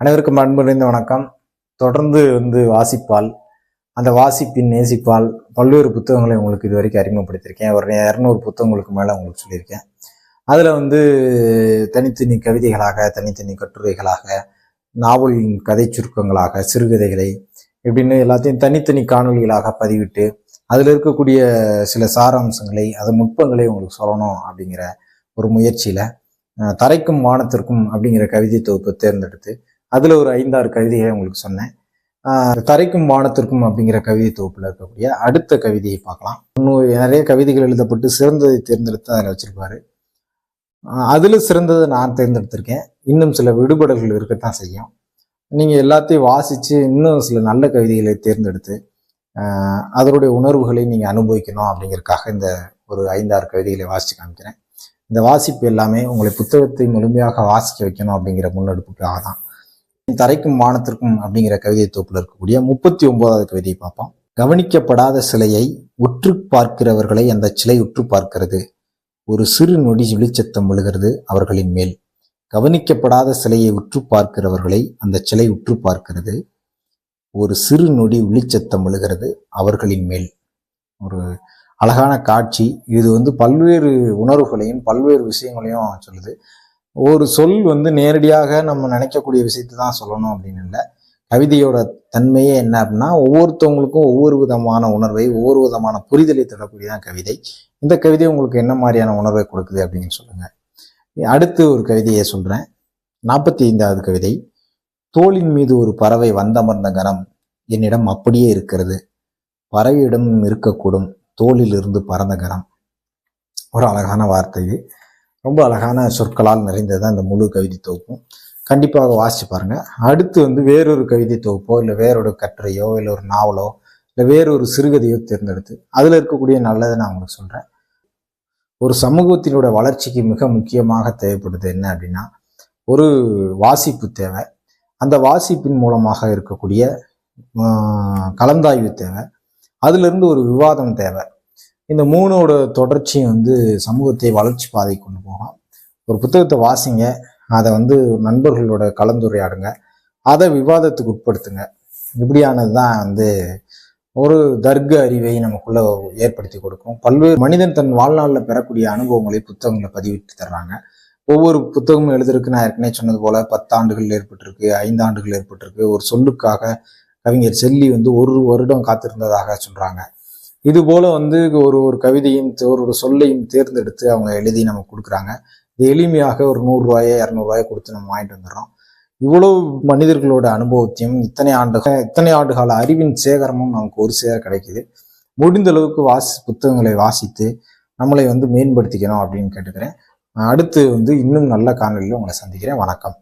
அனைவருக்கும் அன்பு நிறைந்த வணக்கம். தொடர்ந்து வந்து வாசிப்பால் அந்த வாசிப்பின் நேசிப்பால் பல்வேறு புத்தகங்களை உங்களுக்கு இது வரைக்கும் அறிமுகப்படுத்தியிருக்கேன். ஒரு இரநூறு புத்தகங்களுக்கு மேலே உங்களுக்கு சொல்லியிருக்கேன். அதில் வந்து தனித்தனி கவிதைகளாக தனித்தனி கட்டுரைகளாக நாவலின் கதை சுருக்கங்களாக சிறுகதைகளை இப்படின்னு எல்லாத்தையும் தனித்தனி காணொளிகளாக பதிவிட்டு அதில் இருக்கக்கூடிய சில சாராம்சங்களை அதன் நுட்பங்களை உங்களுக்கு சொல்லணும் அப்படிங்கிற ஒரு முயற்சியில் தரைக்கும் வானத்திற்கும் அப்படிங்கிற கவிதை தொகுப்பை தேர்ந்தெடுத்து அதில் ஒரு ஐந்தாறு கவிதைகளை உங்களுக்கு சொன்னேன். தரைக்கும் வானத்திற்கும் அப்படிங்கிற கவிதை தொகுப்பில் இருக்கக்கூடிய அடுத்த கவிதையை பார்க்கலாம். இன்னும் நிறைய கவிதைகள் எழுதப்பட்டு சிறந்ததை தேர்ந்தெடுத்து அதில் வச்சிருப்பாரு. அதில் சிறந்ததை நான் தேர்ந்தெடுத்திருக்கேன். இன்னும் சில விடுபடல்கள் இருக்கத்தான் செய்யும். நீங்கள் எல்லாத்தையும் வாசித்து இன்னும் சில நல்ல கவிதைகளை தேர்ந்தெடுத்து அதனுடைய உணர்வுகளை நீங்கள் அனுபவிக்கணும் அப்படிங்கிறதுக்காக இந்த ஒரு ஐந்தாறு கவிதைகளை வாசித்து காமிக்கிறேன். இந்த வாசிப்பு எல்லாமே உங்களை புத்தகத்தை முழுமையாக வாசிக்க வைக்கணும் அப்படிங்கிற முன்னெடுப்புக்காக தான் தரைக்கும் வானத்திற்கும் அப்படிங்கிற கவிதை தொகுப்பில் இருக்கக்கூடிய முப்பத்தி ஒன்பதாவது கவிதையை பார்ப்போம். கவனிக்கப்படாத சிலையை உற்று பார்க்கிறவர்களை அந்த சிலை உற்று பார்க்கிறது. ஒரு சிறு நொடி வெளிச்சத்தம் விழுகிறது அவர்களின் மேல். கவனிக்கப்படாத சிலையை உற்று பார்க்கிறவர்களை அந்த சிலை உற்று பார்க்கிறது. ஒரு சிறு நொடி ஒளிச்சத்தம் விழுகிறது அவர்களின் மேல். ஒரு அழகான காட்சி. இது வந்து பல்வேறு உணர்வுகளையும் பல்வேறு விஷயங்களையும் சொல்லுது. ஒரு சொல் வந்து நேரடியாக நம்ம நினைக்கக்கூடிய விஷயத்தை தான் சொல்லணும் அப்படின்னு இல்லை. கவிதையோட தன்மையே என்ன அப்படின்னா ஒவ்வொருத்தவங்களுக்கும் ஒவ்வொரு விதமான உணர்வை ஒவ்வொரு விதமான புரிதலை தரக்கூடியதான் கவிதை. இந்த கவிதை உங்களுக்கு என்ன மாதிரியான உணர்வை கொடுக்குது அப்படின்னு சொல்லுங்க. அடுத்து ஒரு கவிதையை சொல்றேன். நாற்பத்தி ஐந்தாவது கவிதை. தோளின் மீது ஒரு பறவை வந்தமர்ந்த கணம் என்னிடம் அப்படியே இருக்கிறது. பறவையிடம் இருக்கக்கூடும் தோளில் இருந்து பறந்த கணம் ஒரு அழகான வார்த்தை ரொம்ப அழகான சொற்களால் நிறைந்தது தான் இந்த முழு கவிதை தொகுப்பும். கண்டிப்பாக வாசிச்சு பாருங்க. அடுத்து வந்து வேறொரு கவிதை தொகுப்போ இல்லை வேறொரு கட்டுரையோ இல்லை ஒரு நாவலோ இல்லை வேறொரு சிறுகதையோ தேர்ந்தெடுத்து அதில் இருக்கக்கூடிய நல்லதை நான் உங்களுக்கு சொல்கிறேன் ஒரு சமூகத்தினோட வளர்ச்சிக்கு மிக முக்கியமாக தேவைப்படுது என்ன அப்படின்னா ஒரு வாசிப்பு தேவை. அந்த வாசிப்பின் மூலமாக இருக்கக்கூடிய கலந்தாய்வு தேவை. அதிலிருந்து ஒரு விவாதம் தேவை. இந்த மூணோட தொடர்ச்சியும் வந்து சமூகத்தை வளர்ச்சி பாதை கொண்டு போகும் ஒரு புத்தகத்தை வாசிங்க அதை வந்து நண்பர்களோட கலந்துரையாடுங்க அதை விவாதத்துக்கு உட்படுத்துங்க. இப்படியானது தான் வந்து ஒரு தர்க்க அறிவை நமக்குள்ள ஏற்படுத்தி கொடுக்கும். பல்வேறு மனிதன் தன் வாழ்நாளில் பெறக்கூடிய அனுபவங்களை புத்தகங்களை பதிவிட்டு தர்றாங்க. ஒவ்வொரு புத்தகமும் எழுதுறதுக்கு நான் ஏற்கனவே சொன்னது போல பத்தாண்டுகள் ஏற்பட்டிருக்கு ஐந்தாண்டுகள் ஏற்பட்டிருக்கு. ஒரு சொல்லுக்காக கவிஞர் செல்லி வந்து ஒரு வருடம் காத்திருந்ததாக சொல்றாங்க. இது போல வந்து ஒரு ஒரு கவிதையும் ஒரு ஒரு சொல்லையும் தேர்ந்தெடுத்து அவங்க எழுதி நமக்கு கொடுக்குறாங்க. இது எளிமையாக ஒரு நூறுரூவாயோ இரநூறுவாயோ கொடுத்து நம்ம வாங்கிட்டு வந்துடுறோம். இவ்வளவு மனிதர்களோட அனுபவத்தையும் இத்தனை ஆண்டு இத்தனை ஆண்டு கால அறிவின் சேகரமும் நமக்கு ஒரு சேர கிடைக்குது. முடிந்த அளவுக்கு வாசி புத்தகங்களை வாசித்து நம்மளை வந்து மேம்படுத்திக்கணும் அப்படின்னு கேட்டுக்கிறேன். அடுத்து வந்து இன்னும் நல்ல காணொலியில் உங்களை சந்திக்கிறேன். வணக்கம்.